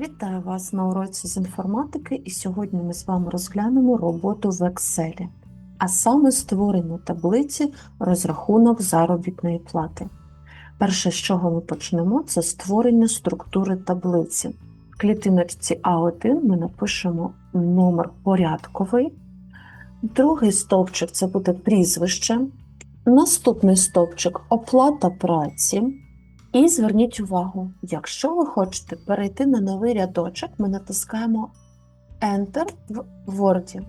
Вітаю вас на уроці з інформатики, і сьогодні ми з вами розглянемо роботу в Excel, а саме створення таблиці розрахунок заробітної плати. Перше, з чого ми почнемо, це створення структури таблиці. В клітиночці А1 ми напишемо номер порядковий, другий стовпчик це буде прізвище, наступний стовпчик оплата праці. І зверніть увагу, якщо ви хочете перейти на новий рядочок, ми натискаємо Enter в Word.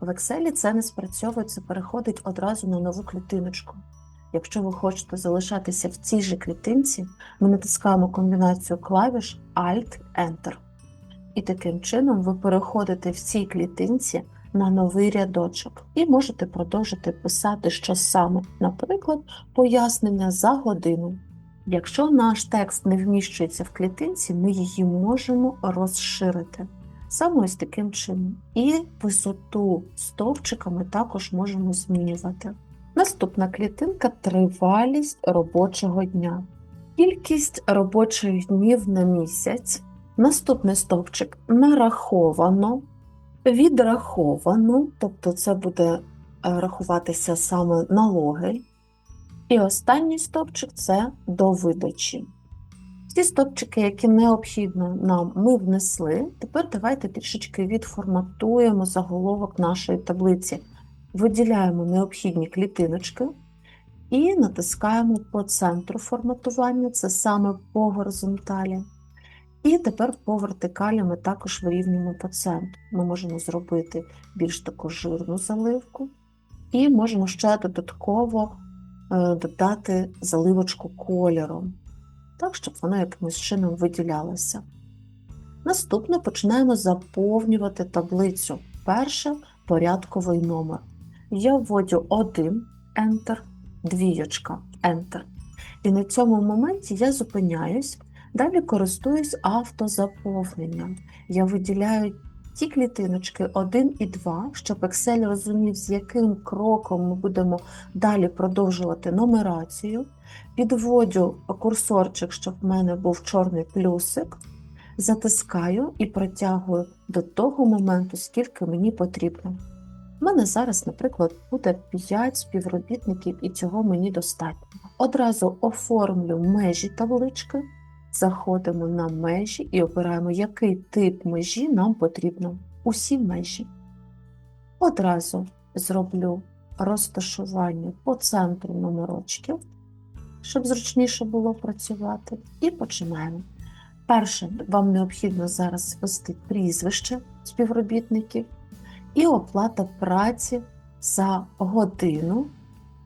В Excel це не спрацьовує, це переходить одразу на нову клітиночку. Якщо ви хочете залишатися в цій же клітинці, ми натискаємо комбінацію клавіш Alt-Enter. І таким чином ви переходите в цій клітинці на новий рядочок і можете продовжити писати, що саме, наприклад, пояснення за годину. Якщо наш текст не вміщується в клітинці, ми її можемо розширити. Саме ось таким чином. І висоту стовпчика ми також можемо змінювати. Наступна клітинка тривалість робочого дня. Кількість робочих днів на місяць. Наступний стовпчик нараховано, відраховано, тобто це буде е, рахуватися саме налоги. І останній стовпчик це до видачі. Всі стовпчики, які необхідно нам, ми внесли. Тепер давайте трішечки відформатуємо заголовок нашої таблиці. Виділяємо необхідні клітиночки і натискаємо по центру форматування, це саме по горизонталі. І тепер по вертикалі ми також вирівнюємо по центру. Ми можемо зробити більш таку жирну заливку, і можемо ще додатково додати заливочку кольором, так, щоб воно якимось чином виділялося. Наступно починаємо заповнювати таблицю. Перше порядковий номер. Я вводю 1 Enter, двієчка Enter. І на цьому моменті я зупиняюсь, далі користуюсь автозаповненням. Я виділяю ті клітиночки 1 і 2, щоб Excel розумів, з яким кроком ми будемо далі продовжувати нумерацію. Підводю курсорчик, щоб в мене був чорний плюсик, затискаю і протягую до того моменту, скільки мені потрібно. У мене зараз, наприклад, буде 5 співробітників, і цього мені достатньо. Одразу оформлю межі таблички, заходимо на межі і обираємо, який тип межі нам потрібно. Усі межі. Одразу зроблю розташування по центру номерочків, щоб зручніше було працювати. І починаємо. Перше, вам необхідно зараз ввести прізвище співробітників і оплата праці за годину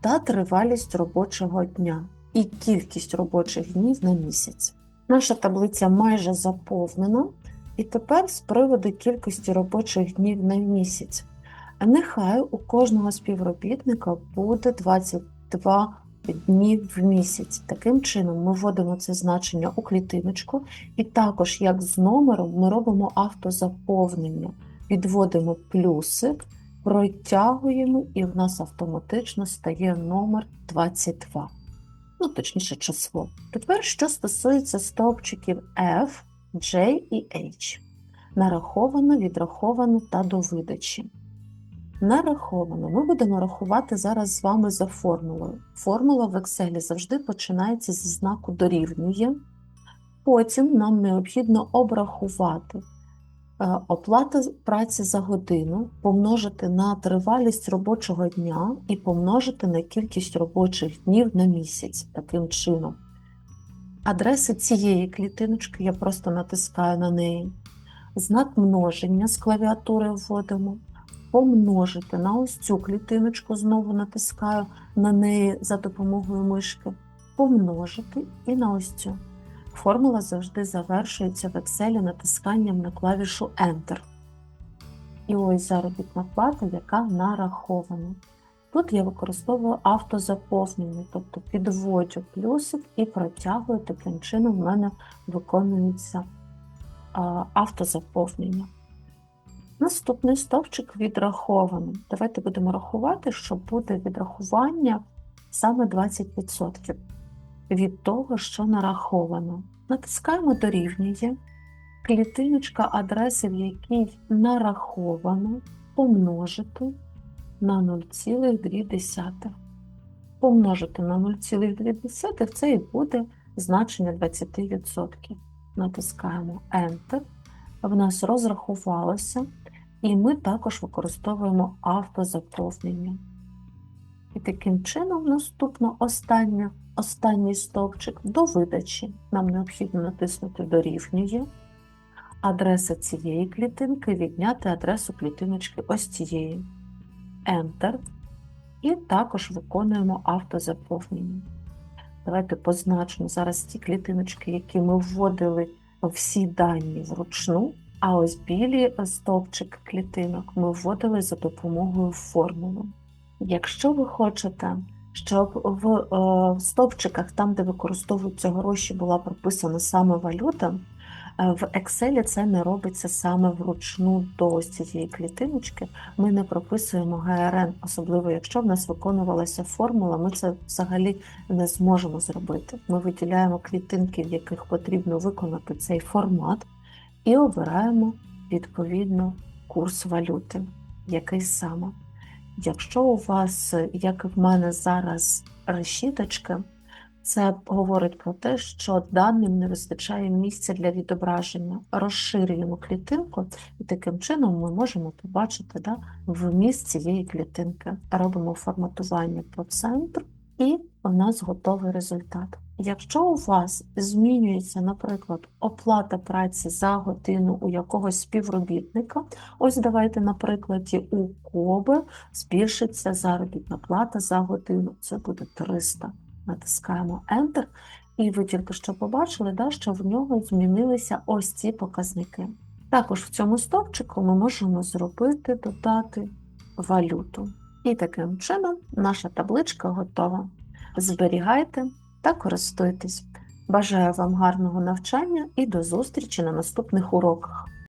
та тривалість робочого дня і кількість робочих днів на місяць. Наша таблиця майже заповнена, і тепер з приводу кількості робочих днів на місяць. Нехай у кожного співробітника буде 22 дні в місяць. Таким чином, ми вводимо це значення у клітиночку, і також, як з номером, ми робимо автозаповнення, підводимо плюсик, протягуємо, і в нас автоматично стає номер 22 ну точніше число. Тепер, що стосується стовпчиків F, J і H. Нараховано, відраховано та до видачі. Нараховано. Ми будемо рахувати зараз з вами за формулою. Формула в Excel завжди починається зі знаку дорівнює. Потім нам необхідно обрахувати Оплата праці за годину помножити на тривалість робочого дня і помножити на кількість робочих днів на місяць таким чином. Адреси цієї клітиночки я просто натискаю на неї. Знак множення з клавіатури вводимо. Помножити на ось цю клітиночку, знову натискаю на неї за допомогою мишки. Помножити і на ось цю. Формула завжди завершується в Excel натисканням на клавішу Enter. І ось заробітна плата, яка нарахована. Тут я використовую автозаповнення, тобто підводжу плюсик і протягую, таким чином в мене виконується автозаповнення. Наступний стовпчик відрахований. Давайте будемо рахувати, що буде відрахування саме 20% від того, що нараховано. Натискаємо дорівнює клітиночка адреси, в якій нараховано, помножити на 0,2. Помножити на 0,2 це і буде значення 20%. Натискаємо Enter. В нас розрахувалося, і ми також використовуємо автозаповнення. І таким чином, наступно останнє, останній стовпчик до видачі. Нам необхідно натиснути Дорівнює адреса цієї клітинки, відняти адресу клітиночки ось цієї. Enter. І також виконуємо автозаповнення. Давайте позначимо зараз ті клітиночки, які ми вводили всі дані вручну, а ось білі стовпчики клітинок ми вводили за допомогою формули. Якщо ви хочете, щоб в е, стовпчиках, там, де використовуються гроші, була прописана саме валюта, е, в Excel це не робиться саме вручну до ось цієї клітиночки. Ми не прописуємо ГРН, особливо якщо в нас виконувалася формула, ми це взагалі не зможемо зробити. Ми виділяємо клітинки, в яких потрібно виконати цей формат, і обираємо відповідно курс валюти, який саме. Якщо у вас, як і в мене зараз, решіточки, це говорить про те, що даним не вистачає місця для відображення. Розширюємо клітинку, і таким чином ми можемо побачити да, вміст цієї клітинки. Робимо форматування по центру, і у нас готовий результат. Якщо у вас змінюється, наприклад, оплата праці за годину у якогось співробітника, ось давайте на прикладі у Коби збільшиться заробітна плата за годину, це буде 300. Натискаємо Enter, і ви тільки що побачили, да, що в нього змінилися ось ці показники. Також в цьому стовпчику ми можемо зробити, додати валюту. І таким чином наша табличка готова. Зберігайте та користуйтесь. Бажаю вам гарного навчання і до зустрічі на наступних уроках.